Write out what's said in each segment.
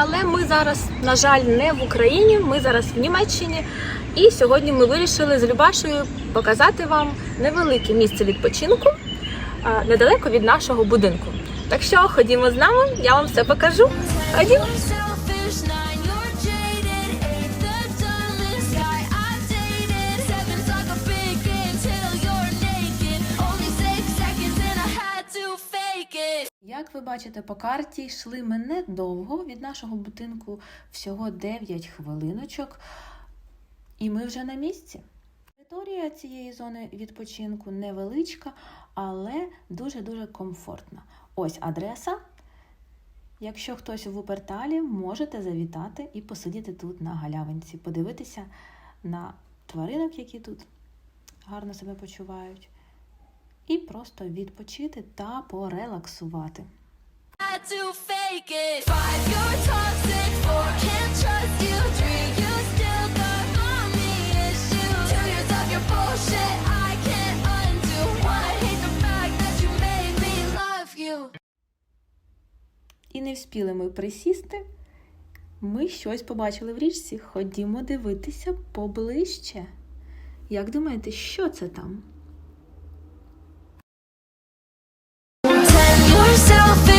Але ми зараз, на жаль, не в Україні, ми зараз в Німеччині. І сьогодні ми вирішили з Любашею показати вам невелике місце відпочинку недалеко від нашого будинку. Так що ходімо з нами, я вам все покажу. Ходімо. Ви бачите по карті, йшли ми недовго від нашого будинку всього 9 хвилиночок, і ми вже на місці. Територія цієї зони відпочинку невеличка, але дуже-дуже комфортна. Ось адреса. Якщо хтось в Уперталі, можете завітати і посидіти тут на галявинці, подивитися на тваринок, які тут гарно себе почувають, і просто відпочити та порелаксувати. І не вспіли ми присісти. Ми щось побачили в річці. Ходімо дивитися поближче. Як думаєте, що це там?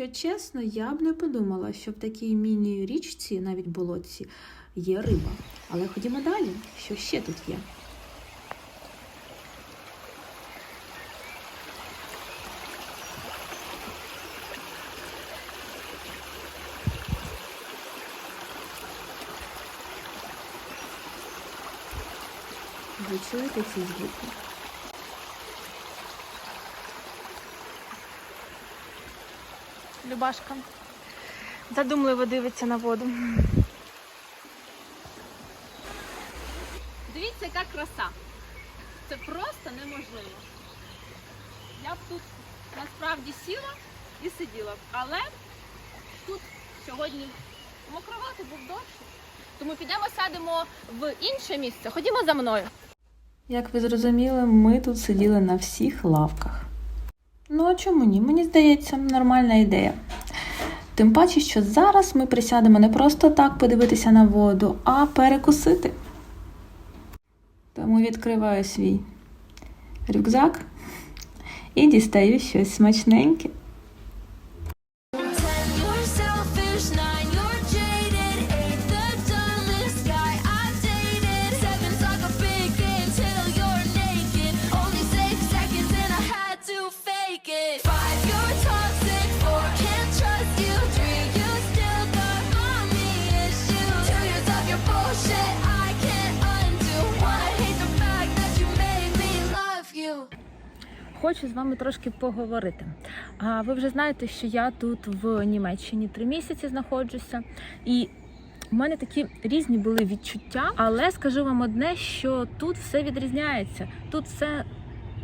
Якщо чесно, я б не подумала, що в такій міні-річці, навіть болотці, є риба. Але ходімо далі, що ще тут є. Ви чуєте ці звуки? Любашка задумливо дивиться на воду. Дивіться, яка краса. Це просто неможливо. Я б тут насправді сіла і сиділа. б. Але тут сьогодні мокровато був дощ. Тому підемо сядемо в інше місце. Ходімо за мною. Як ви зрозуміли, ми тут сиділи на всіх лавках. Ну а чому ні? Мені здається, нормальна ідея. Тим паче, що зараз ми присядемо не просто так подивитися на воду, а перекусити. Тому відкриваю свій рюкзак і дістаю щось смачненьке. Хочу з вами трошки поговорити. А ви вже знаєте, що я тут в Німеччині три місяці знаходжуся, і в мене такі різні були відчуття, але скажу вам одне, що тут все відрізняється. Тут все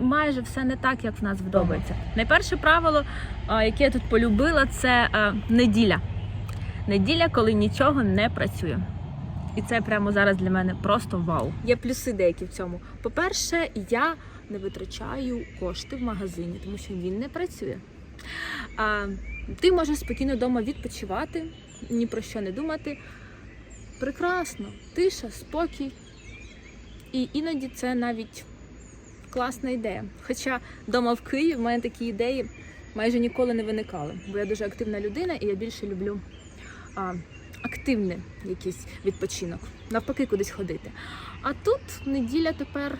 майже все не так, як в нас вдобається. Найперше правило, яке я тут полюбила, це неділя. Неділя, коли нічого не працює. І це прямо зараз для мене просто вау. Є плюси деякі в цьому. По-перше, я не витрачаю кошти в магазині, тому що він не працює. А, ти можеш спокійно вдома відпочивати, ні про що не думати. Прекрасно, тиша, спокій. І іноді це навіть класна ідея. Хоча вдома в Києві в мене такі ідеї майже ніколи не виникали, бо я дуже активна людина і я більше люблю а, активний якийсь відпочинок, навпаки, кудись ходити. А тут неділя тепер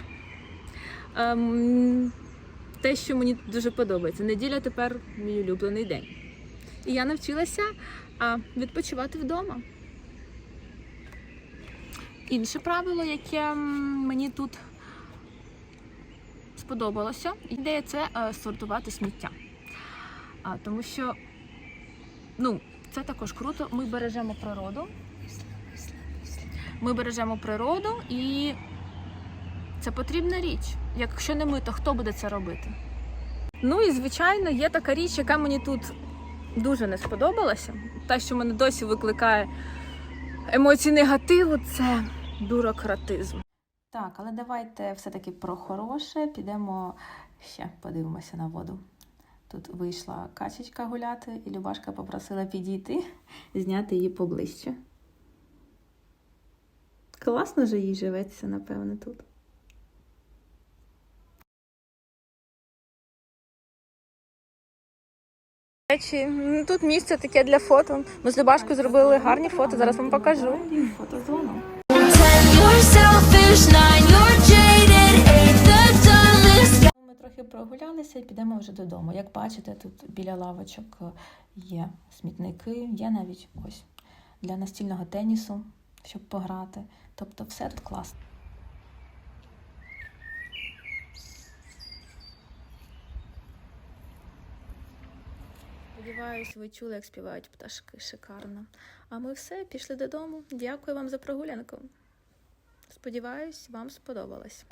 ем, те, що мені дуже подобається. Неділя тепер мій улюблений день. І я навчилася відпочивати вдома. Інше правило, яке мені тут сподобалося, ідея це е, сортувати сміття. Тому що ну, це також круто. Ми бережемо природу. Ми бережемо природу і це потрібна річ. Якщо не ми, то хто буде це робити? Ну і звичайно, є така річ, яка мені тут дуже не сподобалася. Та, що мене досі викликає емоції негативу, це бюрократизм. Так, але давайте все-таки про хороше. Підемо ще подивимося на воду. Тут вийшла качечка гуляти, і Любашка попросила підійти, зняти її поближче. Класно же їй живеться, напевне, тут. Речі, тут місце таке для фото. Ми з Любашкою зробили гарні фото. Зараз вам покажу. The dumbest. Ми трохи прогулялися і підемо вже додому. Як бачите, тут біля лавочок є смітники, є навіть ось для настільного тенісу, щоб пограти. Тобто все тут класно. Сподіваюсь, ви чули, як співають пташки шикарно. А ми все пішли додому. Дякую вам за прогулянку. Сподіваюсь, вам сподобалось.